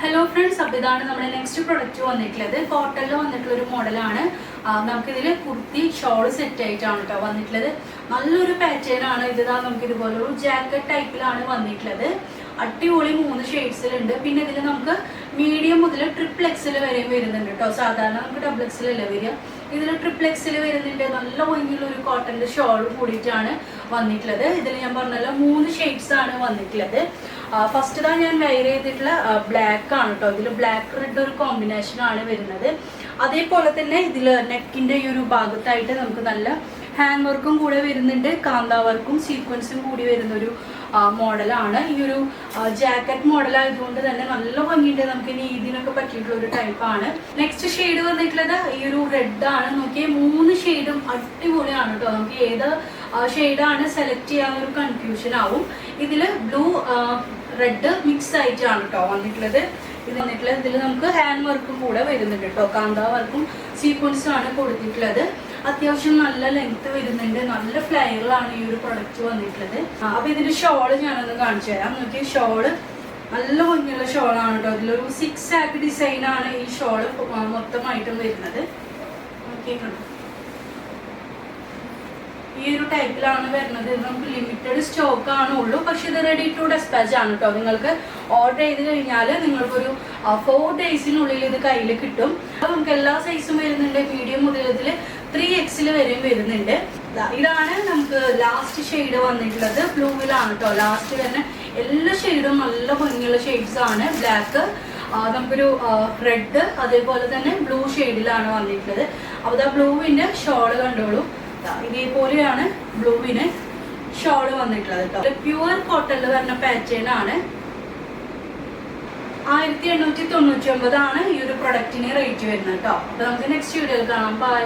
Hello friends അപ്പോൾ ഇതാണ് നമ്മുടെ നെക്സ്റ്റ് പ്രൊഡക്റ്റ് വന്നിട്ടുള്ളത്. കോട്ടണിൽ വന്നിട്ടുള്ള ഒരു മോഡലാണ് നമുക്കിതിൽ കുർത്തി ഷോൾ സെറ്റ് ആയിട്ടാണ് കേട്ടോ വന്നിട്ടുള്ളത്. നല്ലൊരു പാറ്റേൺ ആണ് ഇത് നമുക്ക് ഇതുപോലെ ഒരു ജാക്കറ്റ് ടൈപ്പിലാണ് വന്നിട്ടുള്ളത്. അടിപൊളി മൂന്ന് ഷെയ്ഡ്സിലുണ്ട് പിന്നെ ഇതിൽ നമുക്ക് മീഡിയം മുതൽ ട്രിപ്പിൾ എക്സിൽ വരെയും വരുന്നുണ്ട് കേട്ടോ സാധാരണ നമുക്ക് ഡബിൾ എക്സിലല്ലേ വരിക? ഇതിൽ ട്രിപ്പിൾ എക്സിൽ വരുന്നുണ്ട്. നല്ല ഭംഗിയുള്ള ഒരു കോട്ടന്റെ ഷോൾ കൂടിയിട്ടാണ് വന്നിട്ടുള്ളത്. ഇതിൽ ഞാൻ പറഞ്ഞല്ലോ മൂന്ന് ഷെയ്ഡ്സ് ആണ് വന്നിട്ടുള്ളത്. ഫസ്റ്റ് താ ഞാൻ വെയർ ചെയ്തിട്ടുള്ള ബ്ലാക്ക് ആണ് കേട്ടോ ഇതിൽ ബ്ലാക്ക് റെഡ് ഒരു കോമ്പിനേഷൻ ആണ് വരുന്നത്. അതേപോലെ തന്നെ ഇതിൽ നെക്കിന്റെ ഈ ഒരു ഭാഗത്തായിട്ട് നമുക്ക് നല്ല ഹാൻഡ് വർക്കും കൂടെ വരുന്നുണ്ട് കാന്ത വർക്കും സീക്വൻസും കൂടി വരുന്ന ഒരു മോഡലാണ്. ഈ ഒരു ജാക്കറ്റ് മോഡൽ ആയതുകൊണ്ട് തന്നെ നല്ല ഭംഗിയുണ്ട്. നമുക്ക് ഇനി ഇതിനൊക്കെ പറ്റിയിട്ടുള്ള ഒരു ടൈപ്പാണ്. നെക്സ്റ്റ് ഷെയ്ഡ് വന്നിട്ടുള്ളത് ഈ ഒരു റെഡ് ആണ്. നോക്കിയേ മൂന്ന് ഷെയ്ഡും അടിപൊളിയാണ് കേട്ടോ. നമുക്ക് ഏത് ഷെയ്ഡാണ് സെലക്ട് ചെയ്യാൻ ഒരു കൺഫ്യൂഷൻ ആവും. ഇതിൽ ബ്ലൂ റെഡ് മിക്സ് ആയിട്ടാണ് കേട്ടോ വന്നിട്ടുള്ളത്. ഇത് വന്നിട്ടുള്ളത് ഇതിൽ നമുക്ക് ഹാൻഡ് വർക്കും കൂടെ വരുന്നുണ്ട് കേട്ടോ. കാന്താ വർക്കും സീക്വൻസും ആണ് കൊടുത്തിട്ടുള്ളത്. അത്യാവശ്യം നല്ല ലെങ്ത് വരുന്നുണ്ട്. നല്ല ഫ്ലയറിലാണ് ഈ ഒരു പ്രൊഡക്റ്റ് വന്നിട്ടുള്ളത്. അപ്പോൾ അപ്പൊ ഇതിന്റെ ഷോൾ ഞാനൊന്ന് കാണിച്ചു തരാം. നോക്കി ഷോൾ നല്ല ഭംഗിയുള്ള ഷോളാണ് കേട്ടോ. ഇതിലൊരു സിക്സ് ആക്ക് ഡിസൈൻ ആണ് ഈ ഷോൾ മൊത്തമായിട്ടും വരുന്നത്. ഈ ഒരു ടൈപ്പിലാണ് വരുന്നത്. നമുക്ക് ലിമിറ്റഡ് സ്റ്റോക്ക് ആണ് ഉള്ളൂ. പക്ഷെ ഇത് റെഡി ടു ഡെസ്പാച്ച് ആണ് കേട്ടോ. നിങ്ങൾക്ക് ഓർഡർ ചെയ്ത് കഴിഞ്ഞാൽ നിങ്ങൾക്കൊരു ഫോർ ഡേയ്സിനുള്ളിൽ ഇത് കയ്യിൽ കിട്ടും. അപ്പൊ നമുക്ക് എല്ലാ സൈസും വരുന്നുണ്ട്. മീഡിയം മുതൽ ത്രീ എക്സിൽ വരെയും വരുന്നുണ്ട്. ഇതാണ് നമുക്ക് ലാസ്റ്റ് ഷെയ്ഡ് വന്നിട്ടുള്ളത്. ബ്ലൂവിലാണ് കേട്ടോ ലാസ്റ്റ് വരുന്ന എല്ലാ ഷെയ്ഡും നല്ല ഭംഗിയുള്ള ഷെയ്ഡ്സ് ആണ്. ബ്ലാക്ക് നമുക്കൊരു റെഡ് അതേപോലെ തന്നെ ബ്ലൂ ഷെയ്ഡിലാണ് വന്നിട്ടുള്ളത്. അപ്പോൾ ആ ബ്ലൂവിന്റെ ഷോൾ കണ്ടോളൂ. ഇതേപോലെയാണ് ബ്ലൂവിന് ഷോൾ വന്നിട്ടുള്ളത് കേട്ടോ പ്യുവർ കോട്ടണിൽ വരുന്ന പാറ്റേൺ ആണ്. ആയിരത്തി എണ്ണൂറ്റി തൊണ്ണൂറ്റി ഒമ്പതാണ് ഈ ഒരു പ്രൊഡക്റ്റിന് റേറ്റ് വരുന്നത് കേട്ടോ അപ്പൊ നമുക്ക് നെക്സ്റ്റ് വീഡിയോയിൽ കാണാം. ബൈ